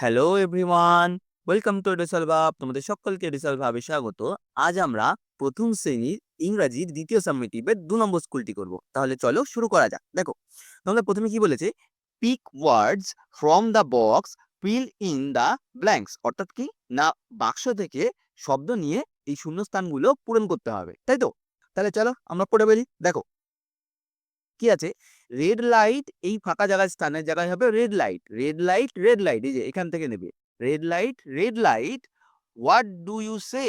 Hello everyone, welcome to রিসাল ভাব তোমাদের সকলকে রিসাল ভাবে স্বাগত। আজ আমরা প্রথম শ্রেণির ইংরাজির দ্বিতীয় সাবমিটিভের দু নম্বর স্কুলটি করব। তাহলে চলো শুরু করা যাক। দেখো, তোমাদের প্রথমে কি বলেছে? Pick words from the box fill in the blanks অর্থাৎ কি না, বাক্স থেকে শব্দ নিয়ে এই শূন্যস্থানগুলো পূরণ করতে হবে, তাই তো? তাহলে চলো আমরা পড়ে বেরি। দেখো, কি আছে? রেড লাইট এই ফাঁকা জায়গায়, স্থানের জায়গায় হবে red light red light red light এই যে এখান থেকে নেবে। Red light red light what do you say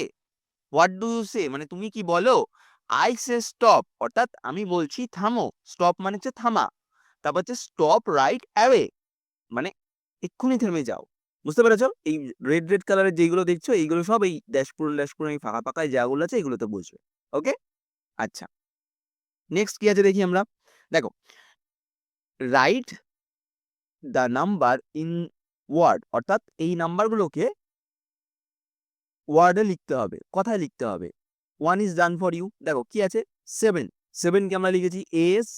what do you say মানে তুমি কি বলো? আই সে স্টপ অর্থাৎ আমি বলছি থামো। স্টপ মানে হচ্ছে থামা। তারপর হচ্ছে স্টপ রাইট অ্যাওয়ে মানে এক্ষুনি থেমে যাও। বুঝতে পেরেছ? এই রেড রেড কালারের যেগুলো দেখছ, এইগুলো সব এই ড্যাশপুর ড্যাশপুর এই ফাঁকা, ফাঁকায় জায়গাগুলো আছে, এগুলোতে বুঝবে ওকে আচ্ছা। নেক্সট কি আছে দেখি আমরা? দেখো write the number in word অর্থাৎ এই নাম্বারগুলোকে ওয়ার্ডে লিখতে হবে, কথায় লিখতে হবে। One is done for you দেখো কি আছে? সেভেন সেভেনকে আমরা লিখেছি S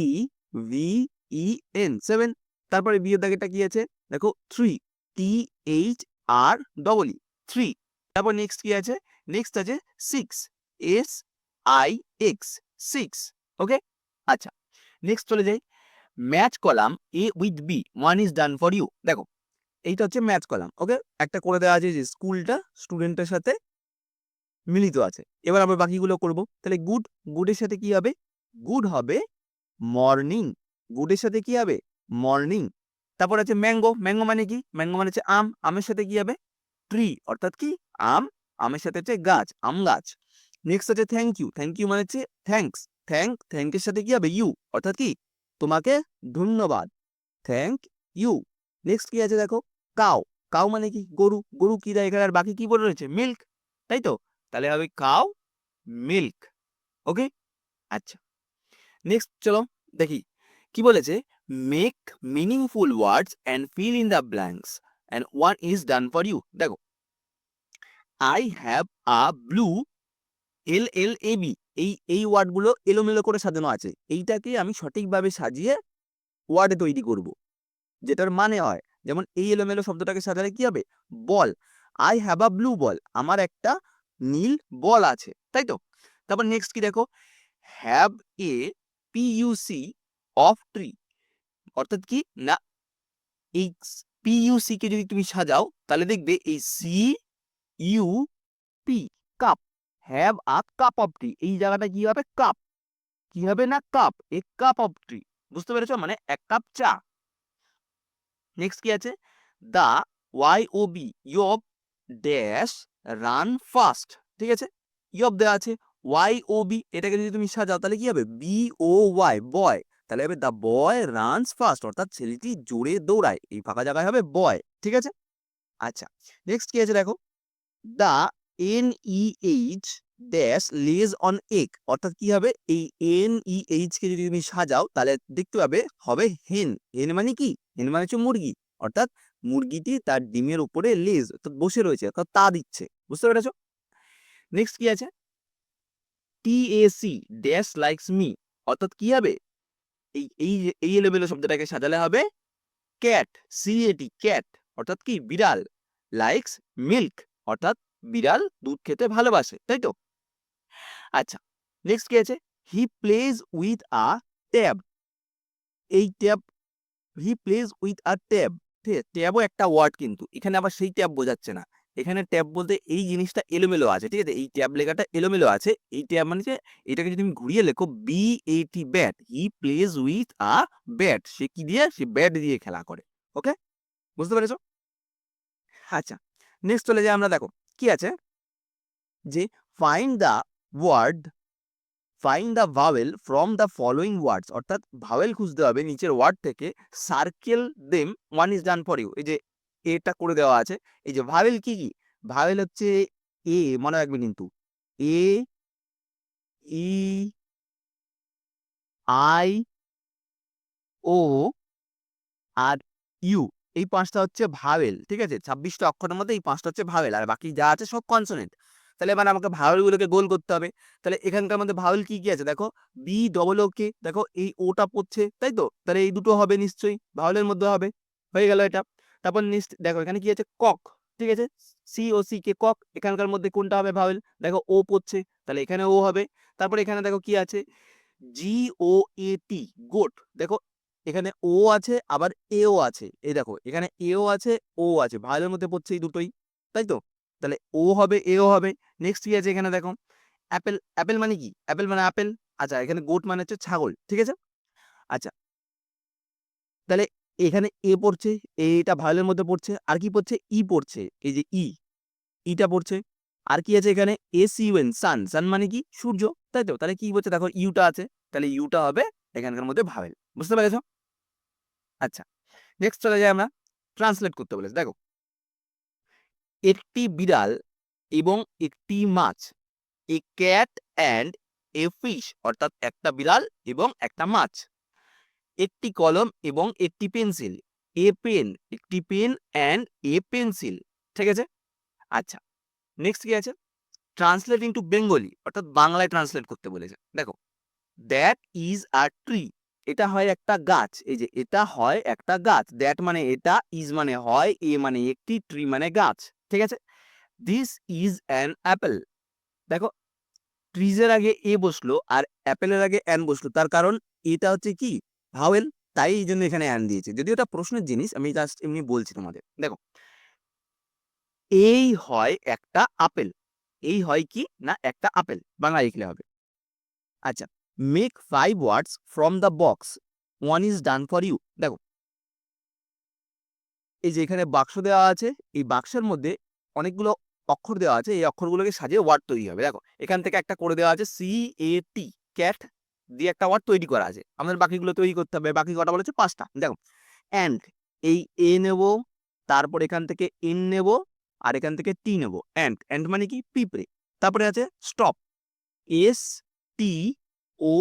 E V E N seven তারপরে বিয়ের দাগেটা কি আছে? দেখো three T H R double E three তারপর নেক্সট কি আছে? নেক্সট আছে six S I X six okay আচ্ছা নেক্সট চলে যাই। Match column A with B one is done for you দেখো, এইটা হচ্ছে ম্যাচ কলাম ওকে একটা করে দেওয়া আছে যে স্কুলটা স্টুডেন্টের সাথে মিলিত আছে। এবার আমরা বাকিগুলো করব। তাহলে গুড গুডের সাথে কি হবে? গুড হবে মর্নিং গুডের সাথে কি হবে? মর্নিং তারপর আছে ম্যাঙ্গো ম্যাঙ্গো মানে কি? ম্যাঙ্গো মানে হচ্ছে আম। আমের সাথে কি হবে? ট্রি অর্থাৎ কি? আম। আমের সাথে হচ্ছে গাছ, আম গাছ। নেক্সট আছে থ্যাংক ইউ থ্যাংক ইউ মানে হচ্ছে থ্যাঙ্কস থ্যাংক থ্যাংকের সাথে কি হবে? ইউ অর্থাৎ কি? তোমাকে ধন্যবাদ। থ্যাংক ইউ নেক্সট কি আছে দেখো? কাউ কাউ মানে কি? গরু। গরু কি দেয় এখানে? আর বাকি কি বলে রয়েছে? মিল্ক তাই তো? তাহলে হবে কাউ মিল্ক ওকে আচ্ছা। নেক্সট চলো দেখি। কি বলেছে? Make meaningful words and fill in the blanks and one is done for you দেখো। I have a blue L L A B এই এই ওয়ার্ডগুলো এলোমেলো করে সাজানো আছে। এইটাকে আমি সঠিকভাবে সাজিয়ে ওয়ার্ডে তৈরি করব। যেটার মানে হয়, যেমন এই এলোমেলো শব্দটাকে সাজালে কি হবে? বল। I have a blue ball আমার একটা নীল বল আছে। তাই তো? তারপর নেক্সট কি দেখো? Have a PUC of tree অর্থাৎ কি? না, এই পিইউসি কে যদি তুমি সাজাও, তাহলে দেখবে এই C U P cup. Have a cup of tea এই জায়গাটা কি হবে? কাপ কি হবে না cup a cup of tea বুঝতে পেরেছ? মানে এক কাপ চা. নেক্সট কি আছে? The Y O B yob dash run fast ঠিক আছে? ইয়ব দেওয়া আছে। ওয়াই ও বি এটাকে যদি তুমি সাজাও, তাহলে কি হবে? বি ও ওয়াই বয় তাহলে হবে দ্য বয় রানস ফাস্ট অর্থাৎ ছেলেটি জোরে দৌড়ায়। এই ফাঁকা জায়গায় হবে বয় ঠিক আছে? আচ্ছা। নেক্সট কি আছে দেখো? The N E H dash lays an egg অর্থাৎ কি হবে? এই এন ই এইচ কে যদি তুমি সাজাও, তাহলে দেখতে পাবে, হবে হেন হেন মানে কি? হেন মানে হচ্ছে মুরগি। অর্থাৎ মুরগিটি তার ডিমের উপরে লেজ অর্থাৎ বসে রয়েছে, অর্থাৎ তা দিচ্ছে। বুঝতে পেরেছ? নেক্সট কি আছে? T A C dash likes me অর্থাৎ কি হবে? এই এই এই এলোমেলো শব্দটাকে সাজালে হবে cat C A T cat অর্থাৎ কি? বিড়াল। লাইকস মিল্ক অর্থাৎ বিড়াল দুধ খেতে ভালোবাসে, তাই তো? আচ্ছা নেক্সট কি আছে? He plays with a tab এই tab he plays with a tab ঠিক ট্যাবও একটা ওয়ার্ড কিন্তু, এখানে আবার সেই ট্যাব বোঝাচ্ছে না। এখানে ট্যাব বলতে এই জিনিসটা এলোমেলো আছে, ঠিক আছে? এই ট্যাব লেখাটা এলোমেলো আছে, এই ট্যাব মানে যে এটাকে যদি তুমি ঘুরিয়ে লেখো B A T bat he plays with a bat সে কি দিয়ে? সে ব্যাট দিয়ে খেলা করে ওকে বুঝতে পেরেছ? আচ্ছা নেক্সট চলে যাই আমরা, দেখো। কি আছে? যে find the word find the vowel from the following words অর্থাৎ ভাওয়েল খুঁজতে হবে নিচের ওয়ার্ড থেকে circle them one is done for you এই যে এটা করে দেওয়া আছে, এই যে ভাওয়েল কি কি? ভাওয়েল হচ্ছে এ মনে রাখবে কিন্তু এ E I O are you এই পাঁচটা হচ্ছে ভাওয়েল, ঠিক আছে? ছাব্বিশটা অক্ষরের মধ্যে এই পাঁচটা হচ্ছে ভাওয়েল, আর বাকি যা আছে সব কনসোনেন্ট তাহলে এবার আমাকে ভাওয়েলগুলোকে গোল করতে হবে। তাহলে এখানকার মধ্যে ভাওয়েল কি কি আছে? দেখো বি ডবল ও কে দেখো, এই ওটা পড়ছে, তাই তো? তাহলে এই দুটো হবে নিশ্চয়ই, ভাওয়েলের মধ্যে হবে। হয়ে গেল এটা। তারপর নেক্সট দেখো, এখানে কি আছে? কক, ঠিক আছে? C O C K cock, এখানকার মধ্যে কোনটা হবে ভাওয়েল? দেখো ও পড়ছে, তাহলে এখানে ও হবে। তারপর এখানে দেখো কি আছে? জি ও এ টি গোট দেখো এখানে ও আছে, আবার এও আছে। এই দেখো, এখানে এও আছে ও আছে। ভাওয়েলের মধ্যে পড়ছে এই দুটোই, তাই তো? তাহলে ও হবে এও হবে। নেক্সট কি আছে এখানে দেখো? অ্যাপেল অ্যাপেল মানে কি? অ্যাপেল মানে আপেল। আচ্ছা এখানে গোট মানে হচ্ছে ছাগল, ঠিক আছে? আচ্ছা। তাহলে এখানে এ পড়ছে এটা ভায়োলের মধ্যে পড়ছে, আর কি পড়ছে? ই পড়ছে। এই যে ই ইটা পড়ছে। আর কি আছে এখানে? এস ইউএন সান সান মানে কি? সূর্য, তাই তো? তাহলে কি বলছে দেখো ইউটা আছে। তাহলে ইউটা হবে এখানকার মধ্যে ভাবেল। বুঝতে পেরেছ? আচ্ছা নেক্সট চলে যাই আমরা ট্রান্সলেট করতে বলেছে। দেখো। একটি বিড়াল এবং একটি মাছ a cat and a fish অর্থাৎ একটা বিড়াল এবং একটা মাছ। একটি কলম এবং একটি পেন্সিল এ পেন একটি পেন অ্যান্ড এ পেন্সিল ঠিক আছে? আচ্ছা নেক্সট কি আছে? ট্রান্সলেটিং টু বেঙ্গলি অর্থাৎ বাংলায় ট্রান্সলেট করতে বলেছে। দেখো দ্যাট ইজ আ ট্রি এটা হয় একটা গাছ। এই যে এটা হয় একটা গাছ। দ্যাট মানে এটা ইজ মানে হয় এ মানে একটি ট্রি মানে গাছ। ঠিক আছে? দিস ইজ অ্যান অ্যাপেল দেখো ট্রিজের আগে এ বসল আর অ্যাপেলের আগে অ্যান বসল। তার কারণ এটা হচ্ছে কি? ভাওয়েল তাই এই জন্য এখানে অ্যান দিয়েছে। যদিও এটা প্রশ্নের জিনিস, আমি জাস্ট এমনি বলছি তোমাদের। দেখো, এই হয় একটা আপেল এই হয় কি? না, একটা আপেল বাংলা লিখলে হবে। আচ্ছা make five words from the box one is done for you দেখো। এই যে এখানে বাক্স দেওয়া আছে, এই বাক্সের মধ্যে অনেকগুলো অক্ষর দেওয়া আছে, এই অক্ষরগুলোকে সাজিয়ে ওয়ার্ড তৈরি হবে। দেখো, এখান থেকে একটা করে দেওয়া আছে সি এ টি ক্যাট দিয়ে একটা ওয়ার্ড তৈরি করা আছে। আমাদের বাকিগুলো তৈরি করতে হবে। বাকি কটা বলেছে? পাঁচটা। দেখো অ্যান্ড এই এ নেব, তারপর এখান থেকে এন নেব, আর এখান থেকে টি নেব। অ্যান্ড অ্যান্ড মানে কি? পিঁপড়ে। তারপরে আছে stop S T O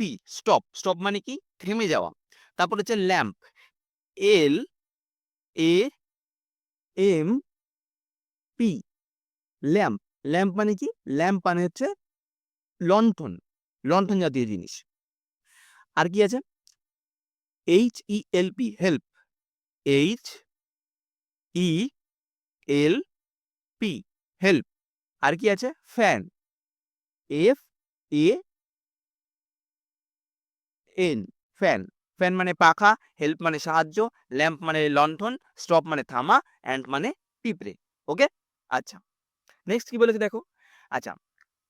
P stop stop মানে কি? থেমে যাওয়া। তারপর হচ্ছে lamp L A M P lamp lamp মানে কি? ল্যাম্প মানে হচ্ছে লণ্ঠন লণ্ঠন জাতীয় জিনিস। আর কি আছে? H E L P help H E L P help আর কি আছে? Fan F A N fan fan মানে পাখা হেল্প মানে সাহায্য ল্যাম্প মানে লণ্ঠন স্টপ মানে থামা অ্যান্ড মানে পিঁপড়ে ওকে আচ্ছা নেক্সট কি বলেছে দেখো? আচ্ছা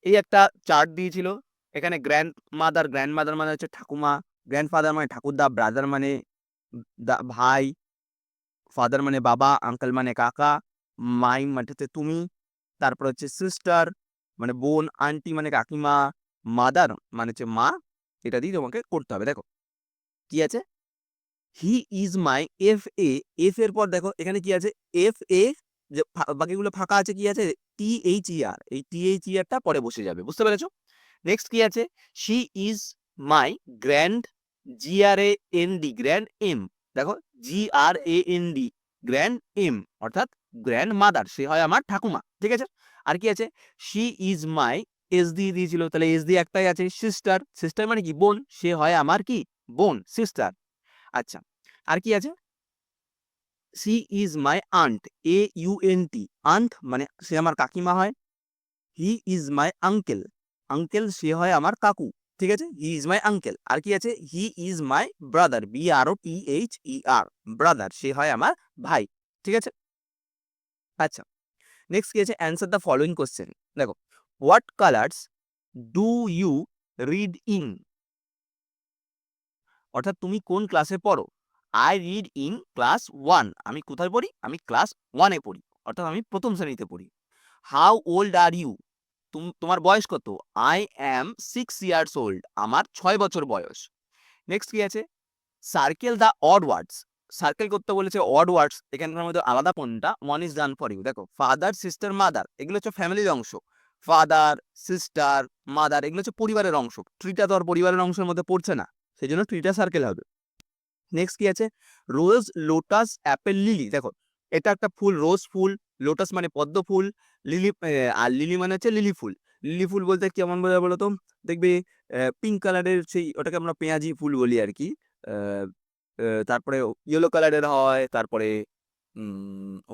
এই একটা চার্ট দিয়েছিল, এখানে গ্র্যান্ড মাদার গ্র্যান্ড মাদার মানে হচ্ছে ঠাকুমা গ্র্যান্ডফাদার মানে ঠাকুরদা ব্রাদার মানে ভাই ফাদার মানে বাবা আঙ্কেল মানে কাকা, মাই মানে হচ্ছে তুমি, তারপর হচ্ছে সিস্টার মানে বোন আন্টি মানে কাকিমা মাদার মানে হচ্ছে মা এটা দিয়ে তোমাকে করতে হবে। দেখো, কি আছে? He is my F A F এর পর দেখো, এখানে কি আছে? এফ এ যে বাকিগুলো ফাঁকা আছে, কি আছে? টি এইচ ই আর এই টি এইচ ই আরটা পরে বসে যাবে, বুঝতে পেরেছ? নেক্সট কি আছে? She is my grand G R A N D grand M দেখো G R A N D grand M অর্থাৎ গ্র্যান্ড মাদার সে হয় আমার ঠাকুমা, ঠিক আছে? আর কি আছে? শি ইজ মাই এস দিয়ে দিয়েছিল। তাহলে এস দিয়ে একটাই আছে সিস্টার সিস্টার মানে কি? বোন। সে হয় আমার কি? বোন সিস্টার আচ্ছা আর কি আছে? She is my aunt A U N T aunt মানে সে আমার কাকিমা হয়। He is my uncle uncle সে হয় আমার কাকু। ঠিক আছে? হি ইজ মাই আঙ্কেল আর কি আছে? He is my brother B R O T H E R brother সে হয় আমার ভাই। ঠিক আছে? আচ্ছা নেক্সট কি আছে? অ্যান্সার দ্য ফলোইং কোশ্চেন দেখো what class do you read in অর্থাৎ তুমি কোন ক্লাসে পড়ো? I read in class one আমি কোথায় পড়ি? আমি ক্লাস ওয়ানে পড়ি। অর্থাৎ আমি প্রথম শ্রেণীতে পড়ি। হাউ ওল্ড আর ইউ তোমার বয়স কত? I am six years old আমার ছয় বছর বয়স। নেক্সট কি আছে? Circle the odd words circle করতে বলেছে অড ওয়ার্ডস এখানকার মধ্যে আলাদা কোনটা? One is done for you দেখো ফাদার সিস্টার মাদার এগুলো হচ্ছে ফ্যামিলির অংশ। ফাদার সিস্টার মাদার এগুলো হচ্ছে পরিবারের অংশ। ট্রিটা তো আর পরিবারের অংশের মধ্যে পড়ছে না সেই জন্য ট্রিটা সার্কেল হবে। নেক্সট কি আছে? রোজ লোটাস অ্যাপেল লিলি দেখো, এটা একটা ফুল রোজ ফুল লোটাস মানে পদ্ম ফুল লিলি আর লিলি মানে হচ্ছে লিলি ফুল। লিলি ফুল বলতে কেমন বোঝা বলো তো? দেখবে পিঙ্ক কালারের সেই, ওটাকে আমরা পেঁয়াজি ফুল বলি আর কি। তারপরে ইয়েলো কালারের হয়, তারপরে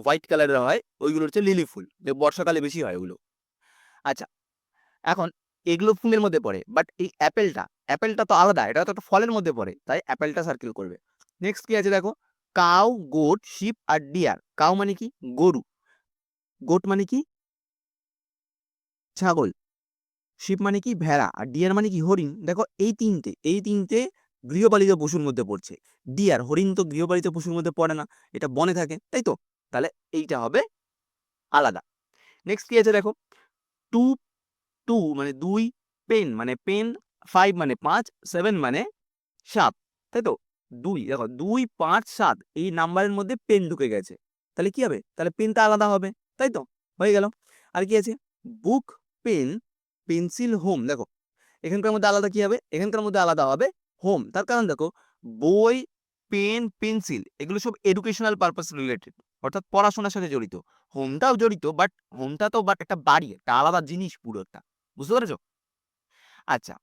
হোয়াইট কালারের হয়, ওইগুলো হচ্ছে লিলি ফুল। বর্ষাকালে বেশি হয় ওগুলো। আচ্ছা এখন এগুলো ফুলের মধ্যে পড়ে বাট এই অ্যাপেলটা অ্যাপেলটা তো আলাদা, এটা তো একটা ফলের মধ্যে পড়ে, তাই অ্যাপেলটা সার্কেল করবে। নেক্সট কি আছে দেখো? কাউ, গোট, শিপ আর ডিয়ার। কাউ মানে কি? গরু। গোট মানে কি? ছাগল। শিপ মানে কি? ভেড়া। আর ডিয়ার মানে কি? হরিণ। দেখো এই তিনটে এই তিনটে গৃহপালিত পশুর মধ্যে পড়ছে। ডিয়ার, হরিণ তো গৃহপালিত পশুর মধ্যে পড়ে না, এটা বনে থাকে, তাই তো? তাহলে এইটা হবে আলাদা। নেক্সট কি আছে দেখো? টু টু মানে দুই পেন মানে পেন ফাইভ মানে পাঁচ সেভেন মানে সাত, তাই তো? দুই, দেখো, দুই, পাঁচ, সাত, এই নাম্বারের মধ্যে পেন ঢুকে গেছে। তাহলে কি হবে? তাহলে পেনটা আলাদা হবে, তাই তো? হয়ে গেল। আর কি আছে? বুক পেন পেন্সিল হোম দেখো, এখানকার মধ্যে আলাদা কি হবে? এখানকার মধ্যে আলাদা হবে হোম তার কারণ দেখো, বই পেন পেন্সিল এগুলো সব এডুকেশনাল পারপাস রিলেটেড অর্থাৎ পড়াশোনার সাথে জড়িত। হোমটাও জড়িত বাট হোমটা তো বাট একটা বাড়ি, একটা আলাদা জিনিস পুরো একটা। বুঝতে পেরেছ? আচ্ছা।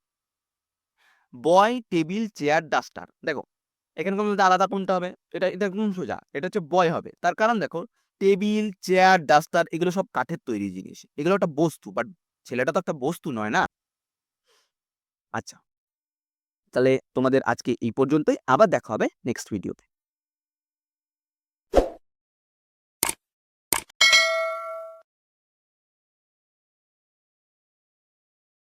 বয় টেবিল চেয়ার ডাস্টার দেখো, এখানে মধ্যে আলাদা কোনটা হবে? এটা এটা একদম সোজা। এটা হচ্ছে বয় হবে। তার কারণ দেখো টেবিল চেয়ার ডাস্টার এগুলো সব কাঠের তৈরি জিনিস। এগুলো একটা বস্তু বাট ছেলেটা তো একটা বস্তু নয় না? আচ্ছা। তাহলে তোমাদের আজকে এই পর্যন্তই। আবার দেখা হবে নেক্সট ভিডিওতে